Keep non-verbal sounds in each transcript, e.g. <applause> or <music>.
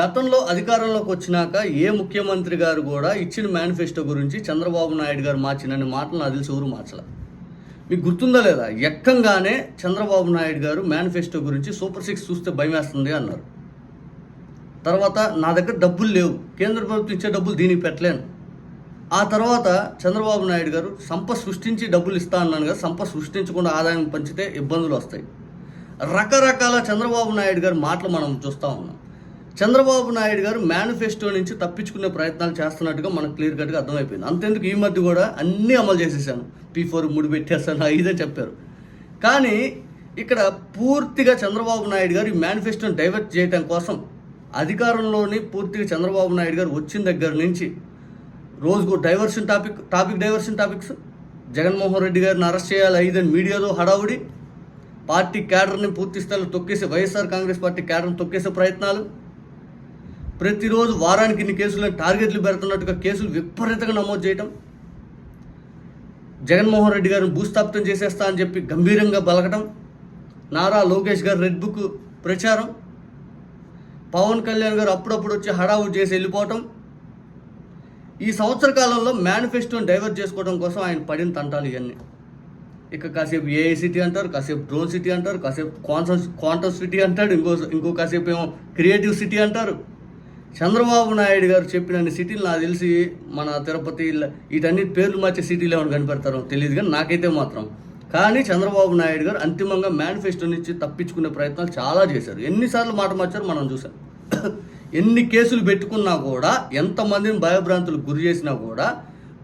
గతంలో అధికారంలోకి వచ్చినాక ఏ ముఖ్యమంత్రి గారు కూడా ఇచ్చిన మేనిఫెస్టో గురించి చంద్రబాబు నాయుడు గారు మార్చినని మాటలు నాకు తెలిసి మార్చల? మీకు గుర్తుందా లేదా? ఎక్కంగానే చంద్రబాబు నాయుడు గారు మేనిఫెస్టో గురించి సూపర్ సిక్స్ చూస్తే భయం వేస్తుంది అన్నారు. తర్వాత నా దగ్గర డబ్బులు లేవు. కేంద్ర ప్రభుత్వం ఇచ్చే డబ్బులు దీనికి పెట్టలేను. ఆ తర్వాత చంద్రబాబు నాయుడు గారు సంపద సృష్టించి డబ్బులు ఇస్తా అన్నాను కదా సంపద సృష్టించకుండా ఆదాయం పంచితే ఇబ్బందులు వస్తాయి. రకరకాల చంద్రబాబు నాయుడు గారి మాటలు మనం చూస్తూ ఉన్నాం. చంద్రబాబు నాయుడు గారు మేనిఫెస్టో నుంచి తప్పించుకునే ప్రయత్నాలు చేస్తున్నట్టుగా మనకు క్లియర్ కట్గా అర్థమైపోయింది. అంతెందుకు ఈ మధ్య కూడా అన్నీ అమలు చేసేసాను. పీ ఫోర్ ముడి పెట్టేస్తాను ఇదే చెప్పారు. కానీ ఇక్కడ పూర్తిగా చంద్రబాబు నాయుడు గారు ఈ మేనిఫెస్టోని డైవర్ట్ చేయడం కోసం అధికారంలోని పూర్తిగా చంద్రబాబు నాయుడు గారు వచ్చిన దగ్గర నుంచి రోజుకు diversion topic topic diversion topics Jaganmohan Reddy గారిని అరెస్ట్ చేయాలి ఐదని మీడియాలో హడావుడి పార్టీ క్యాడర్ని పూర్తి స్థాయిలో తొక్కేసే వైఎస్ఆర్ కాంగ్రెస్ పార్టీ క్యాడర్ని తొక్కేసే ప్రయత్నాలు ప్రతిరోజు వారానికి ఇన్ని కేసులను టార్గెట్లు పెడుతున్నట్టుగా కేసులు విపరీతంగా నమోదు చేయటం. జగన్మోహన్ రెడ్డి గారిని భూస్థాపితం చేసేస్తా అని చెప్పి గంభీరంగా బలకటం నారా లోకేష్ గారు రెడ్ బుక్ ప్రచారం. పవన్ కళ్యాణ్ గారు అప్పుడప్పుడు వచ్చి హడావుడి చేసి వెళ్ళిపోవటం. ఈ సంవత్సర కాలంలో మేనిఫెస్టోని డైవర్ట్ చేసుకోవడం కోసం ఆయన పడిన తంటాలు ఇవన్నీ. ఇక కాసేపు ఏఐ సిటీ అంటారు కాసేపు డ్రోన్ సిటీ అంటారు కాసేపు క్వాంటమ్ క్వాంటమ్ సిటీ అంటాడు ఇంకో ఇంకో కాసేపు ఏమో క్రియేటివ్ సిటీ అంటారు. చంద్రబాబు నాయుడు గారు చెప్పిన సిటీలు నాకు తెలిసి మన తిరుపతి వీటన్నిటి పేర్లు మార్చే సిటీలు ఏమైనా కనిపెడతారో తెలియదు కానీ నాకైతే మాత్రం. కానీ చంద్రబాబు నాయుడు గారు అంతిమంగా మేనిఫెస్టో నుంచి తప్పించుకునే ప్రయత్నాలు చాలా చేశారు. ఎన్నిసార్లు మాట మార్చారో మనం చూసాం <coughs> ఎన్ని కేసులు పెట్టుకున్నా కూడా ఎంతమందిని భయభ్రాంతులకు గురి చేసినా కూడా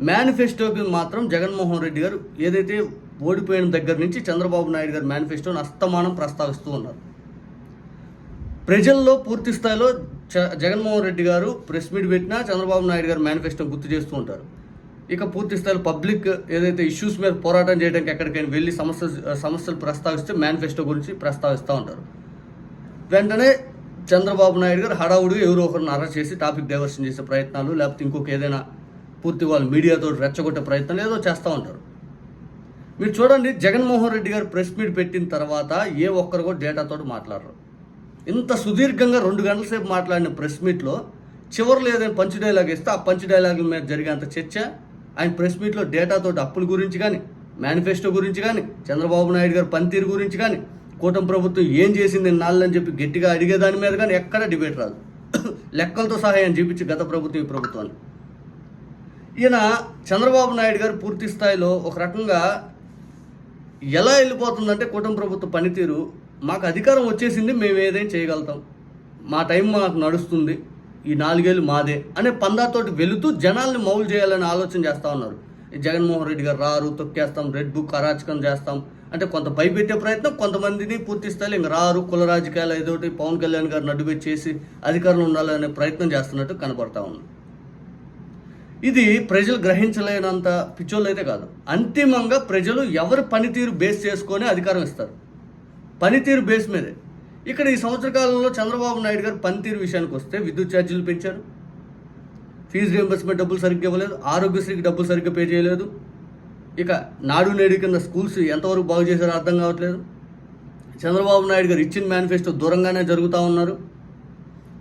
మేనిఫెస్టోకి మాత్రం జగన్మోహన్ రెడ్డి గారు ఏదైతే ఓడిపోయిన దగ్గర నుంచి చంద్రబాబు నాయుడు గారు మేనిఫెస్టోని అస్తమానం ప్రస్తావిస్తూ ఉన్నారు. ప్రజల్లో పూర్తి స్థాయిలో జగన్మోహన్ రెడ్డి గారు ప్రెస్ మీట్ పెట్టినా చంద్రబాబు నాయుడు గారు మేనిఫెస్టో గుర్తు చేస్తూ ఉంటారు. ఇక పూర్తి స్థాయిలో పబ్లిక్ ఏదైతే ఇష్యూస్ మీద పోరాటం చేయడానికి ఎక్కడికైనా వెళ్ళి సమస్య సమస్యలు ప్రస్తావిస్తే మేనిఫెస్టో గురించి ప్రస్తావిస్తూ ఉంటారు. వెంటనే చంద్రబాబు నాయుడు గారు హడావుడు ఎవరో ఒకరిని అరెస్ట్ చేసి టాపిక్ డైవర్షన్ చేసే ప్రయత్నాలు లేకపోతే ఇంకొక ఏదైనా పూర్తి వాళ్ళు మీడియాతో రెచ్చగొట్టే ప్రయత్నం ఏదో చేస్తూ ఉంటారు. మీరు చూడండి జగన్మోహన్ రెడ్డి గారు ప్రెస్ మీట్ పెట్టిన తర్వాత ఏ ఒక్కరు కూడా డేటాతో మాట్లాడరు. ఇంత సుదీర్ఘంగా రెండు గంటల సేపు మాట్లాడిన ప్రెస్ మీట్లో చివరిలో ఏదైనా పంచ్ డైలాగ్ ఇస్తే ఆ పంచ్ డైలాగుల మీద జరిగేంత చర్చ ఆయన ప్రెస్ మీట్లో డేటాతో అప్పుల గురించి కానీ మేనిఫెస్టో గురించి కానీ చంద్రబాబు నాయుడు గారి పనితీరు గురించి కానీ కూటమి ప్రభుత్వం ఏం చేసింది నాళ్ళని చెప్పి గట్టిగా అడిగే దాని మీద కానీ ఎక్కడ డిబేట్ రాదు. <coughs> లెక్కలతో సహాయం చూపించి గత ప్రభుత్వం ఈ ప్రభుత్వాన్ని. ఈయన చంద్రబాబు నాయుడు గారు పూర్తి స్థాయిలో ఒక రకంగా ఎలా వెళ్ళిపోతుందంటే కూటమి ప్రభుత్వ పనితీరు మాకు అధికారం వచ్చేసింది మేము ఏదైనా చేయగలుగుతాం. మా టైం మాకు నడుస్తుంది. ఈ నాలుగేళ్ళు మాదే అనే పందాతోటి వెళుతూ జనాల్ని మౌలు చేయాలని ఆలోచన చేస్తూ ఉన్నారు. ఈ జగన్మోహన్ రెడ్డి గారు రారు తొక్కేస్తాం రెడ్ బుక్ అరాచకం చేస్తాం. అంటే కొంత భయపెట్టే ప్రయత్నం కొంతమందిని పూర్తి స్థాయిలో ఇంక రారు కుల రాజకీయాలు ఏదోటి పవన్ కళ్యాణ్ గారు నడుపెట్టేసి అధికారంలో ఉండాలనే ప్రయత్నం చేస్తున్నట్టు కనబడతా ఉంది. ఇది ప్రజలు గ్రహించలేనంత పిచ్చోళ్ళు అయితే కాదు. అంతిమంగా ప్రజలు ఎవరి పనితీరు బేస్ చేసుకొని అధికారం ఇస్తారు. పనితీరు బేస్ మీదే. ఇక్కడ ఈ సంవత్సర కాలంలో చంద్రబాబు నాయుడు గారు పనితీరు విషయానికి వస్తే విద్యుత్ ఛార్జీలు పెంచారు. ఫీజు రియంబర్స్మెంట్ డబ్బులు సరిగ్గా ఇవ్వలేదు. ఆరోగ్యశ్రీకి డబ్బులు సరిగ్గా పే చేయలేదు. ఇక నాడు నేడు కింద స్కూల్స్ ఎంతవరకు బాగు చేశారో అర్థం కావట్లేదు. చంద్రబాబు నాయుడు గారు ఇచ్చిన మేనిఫెస్టో దూరంగానే జరుగుతూ ఉన్నారు.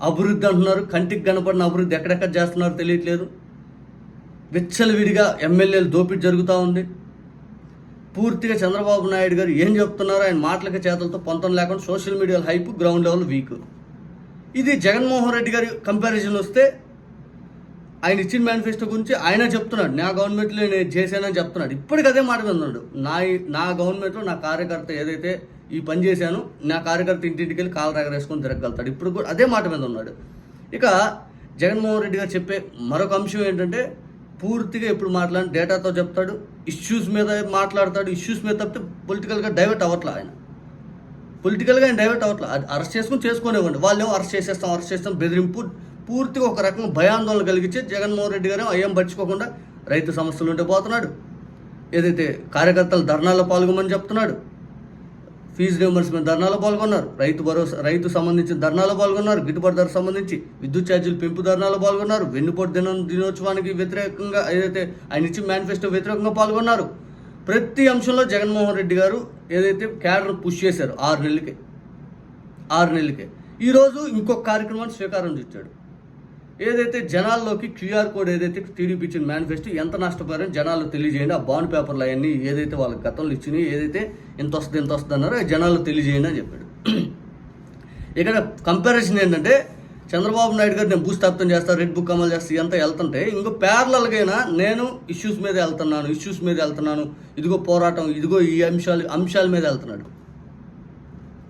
అభివృద్ధి అంటున్నారు. కంటికి కనపడిన అభివృద్ధి ఎక్కడెక్కడ చేస్తున్నారో తెలియట్లేదు. విచ్చలవిడిగా ఎమ్మెల్యేలు దోపిడీ జరుగుతూ ఉంది. పూర్తిగా చంద్రబాబు నాయుడు గారు ఏం చెప్తున్నారో ఆయన మాటలకి చేతలతో పొంతం లేకుండా social media hype ground level weak. ఇది జగన్మోహన్ రెడ్డి గారి కంపారిజన్ వస్తే ఆయన ఇచ్చిన మేనిఫెస్టో గురించి ఆయన చెప్తున్నాడు. నా గవర్నమెంట్లో నేను చేశానని చెప్తున్నాడు. ఇప్పటికి అదే మాట మీద ఉన్నాడు. నా నా గవర్నమెంట్లో నా కార్యకర్త ఏదైతే ఈ పని చేశాను నా కార్యకర్త ఇంటింటికి వెళ్ళి కాలు రగరేసుకొని తిరగలుగుతాడు ఇప్పుడు కూడా అదే మాట మీద ఉన్నాడు. ఇక జగన్మోహన్ రెడ్డి గారు చెప్పే మరొక అంశం ఏంటంటే పూర్తిగా ఎప్పుడు మాట్లాడిన డేటాతో చెప్తాడు ఇష్యూస్ మీద మాట్లాడతాడు ఇష్యూస్ మీద తప్పితే పొలిటికల్గా డైవర్ట్ అవ్వట్లే ఆయన. పొలిటికల్గా ఆయన డైవర్ట్ అవ్వట్లే. అది అరెస్ట్ చేసుకుని చేసుకోనివ్వండి. వాళ్ళు ఏమో అరెస్ట్ చేసేస్తాం అరెస్ట్ చేస్తాం బెదిరింపు పూర్తిగా ఒక రకం భయాందోళన కలిగించి జగన్మోహన్ రెడ్డి గారు అయ్యం పట్టించుకోకుండా రైతు సమస్యలు ఉంటే పోతున్నాడు. ఏదైతే కార్యకర్తలు ధర్నాల్లో పాల్గొమని చెప్తున్నాడు ఫీజు రియంబర్స్మెంట్ ధర్నాలో పాల్గొన్నారు. రైతు భరోసా రైతు సంబంధించిన ధర్నాలో పాల్గొన్నారు. గిట్టుబాటు ధర సంబంధించి విద్యుత్ ఛార్జీలు పెంపు ధర్నాలో పాల్గొన్నారు. వెన్నుపోటు దినం దినోత్సవానికి వ్యతిరేకంగా ఏదైతే ఆయన ఇచ్చిన మేనిఫెస్టో వ్యతిరేకంగా పాల్గొన్నారు. ప్రతి అంశంలో జగన్మోహన్ రెడ్డి గారు ఏదైతే క్యాడర్ పుష్ చేశారు ఆరు నెలలకే ఆరు నెలలకే. ఈరోజు ఇంకొక కార్యక్రమాన్ని శ్రీకారం చుట్టాడు. ఏదైతే జనాల్లోకి క్యూఆర్ కోడ్ ఏదైతే టీడీపీ ఇచ్చిన మేనిఫెస్టో ఎంత నష్టపోయారని జనాలు తెలియజేయండి. ఆ బాండ్ పేపర్లు అవన్నీ ఏదైతే వాళ్ళకి గతంలో ఇచ్చినాయి ఏదైతే ఇంత వస్తుంది ఇంత వస్తుంది అన్నారో జనాలు తెలియజేయండి అని చెప్పాడు. ఇక్కడ కంపారిజన్ ఏంటంటే చంద్రబాబు నాయుడు గారు నేను భూస్థాపితం చేస్తా రెడ్ బుక్ అమలు చేస్తా ఇదంతా వెళ్తుంటే ఇంకో ప్యారలల్గైనా నేను ఇష్యూస్ మీద వెళ్తున్నాను ఇష్యూస్ మీద వెళ్తున్నాను ఇదిగో పోరాటం ఇదిగో ఈ అంశాలు అంశాల మీద వెళ్తున్నాడు.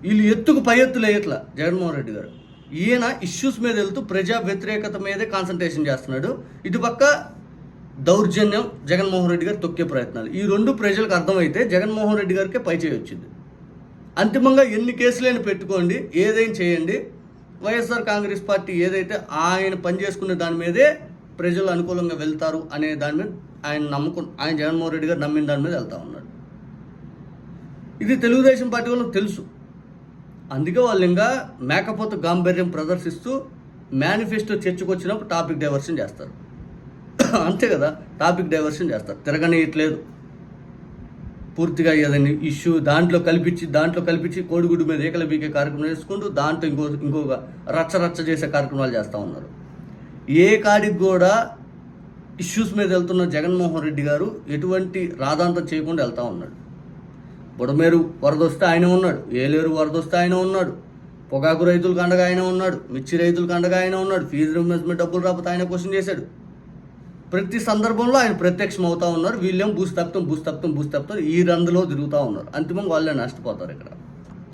వీళ్ళు ఎత్తుకు పై ఎత్తులు వేయట్లా జగన్మోహన్ రెడ్డి గారు. ఈయన ఇష్యూస్ మీద వెళ్తూ ప్రజా వ్యతిరేకత మీదే కాన్సన్ట్రేషన్ చేస్తున్నాడు. ఇటు పక్క దౌర్జన్యం జగన్మోహన్ రెడ్డి గారు తొక్కే ప్రయత్నాలు. ఈ రెండు ప్రజలకు అర్థమైతే జగన్మోహన్ రెడ్డి గారికే పై చేయి వచ్చింది. అంతిమంగా ఎన్ని కేసులైనా పెట్టుకోండి ఏదైనా చేయండి. వైఎస్ఆర్ కాంగ్రెస్ పార్టీ ఏదైతే ఆయన పనిచేసుకునే దాని మీదే ప్రజలు అనుకూలంగా వెళ్తారు అనే దాని మీద ఆయన నమ్ముకు ఆయన జగన్మోహన్ రెడ్డి గారు నమ్మిన దాని మీద వెళ్తా ఉన్నాడు. ఇది తెలుగుదేశం పార్టీ వాళ్ళకి తెలుసు. అందుకే వాళ్ళు ఇంకా మేకపోతు గాంభీర్యం ప్రదర్శిస్తూ మేనిఫెస్టో చర్చకొచ్చినప్పుడు టాపిక్ డైవర్షన్ చేస్తారు. అంతే కదా టాపిక్ డైవర్షన్ చేస్తారు. తిరగనీయట్లేదు. పూర్తిగా ఏదైనా ఇష్యూ దాంట్లో కల్పించి దాంట్లో కల్పించి కోడిగుడ్డు మీద ఏకల బీకే కార్యక్రమం చేసుకుంటూ దాంట్లో ఇంకో ఇంకొక రచ్చ రచ్చ చేసే కార్యక్రమాలు చేస్తూ ఉన్నారు. ఏ కాడికి కూడా ఇష్యూస్ మీద వెళ్తున్న జగన్మోహన్ రెడ్డి గారు ఎటువంటి రాదాంతం చేయకుండా వెళ్తూ ఉన్నాడు. బుడమేరు వరదొస్తే ఆయన ఉన్నాడు. ఏలేరు వరదొస్తే ఆయన ఉన్నాడు. పొగాకు రైతులకు అండగా ఆయన ఉన్నాడు. మిర్చి రైతులకు అండగా ఆయన ఉన్నాడు. ఫీజు రిమ్బర్స్మెంట్ డబ్బులు రాకపోతే ఆయన క్వశ్చన్ చేశాడు. ప్రతి సందర్భంలో ఆయన ప్రత్యక్షం అవుతా ఉన్నారు. వీళ్ళేం భూస్థాపితం భూస్థాపితం భూస్థాపితం ఈ రందులో తిరుగుతూ ఉన్నారు. అంతిమంగా వాళ్ళే నష్టపోతారు ఇక్కడ.